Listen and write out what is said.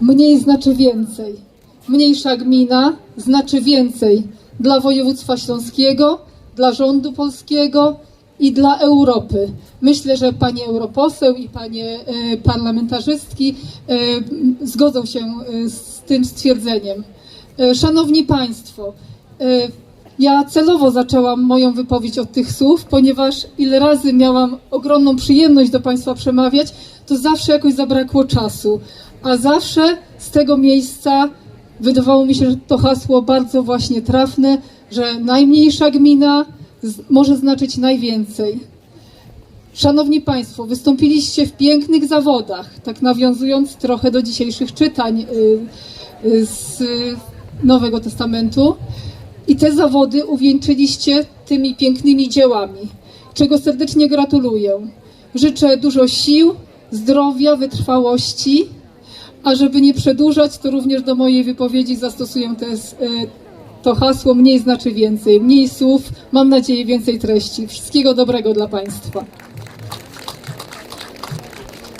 Mniej znaczy więcej. Mniejsza gmina znaczy więcej dla województwa śląskiego, dla rządu polskiego i dla Europy. Myślę, że panie europoseł i panie e, parlamentarzystki e, zgodzą się e, z tym stwierdzeniem. Szanowni Państwo, ja celowo zaczęłam moją wypowiedź od tych słów, ponieważ ile razy miałam ogromną przyjemność do Państwa przemawiać, to zawsze jakoś zabrakło czasu. A zawsze z tego miejsca wydawało mi się, że to hasło bardzo właśnie trafne, że najmniejsza gmina może znaczyć najwięcej. Szanowni Państwo, wystąpiliście w pięknych zawodach, tak nawiązując trochę do dzisiejszych czytań y, y, z Nowego Testamentu. I te zawody uwieńczyliście tymi pięknymi dziełami, czego serdecznie gratuluję. Życzę dużo sił, zdrowia, wytrwałości, a żeby nie przedłużać, to również do mojej wypowiedzi zastosuję te, y, to hasło mniej znaczy więcej. Mniej słów, mam nadzieję więcej treści. Wszystkiego dobrego dla Państwa.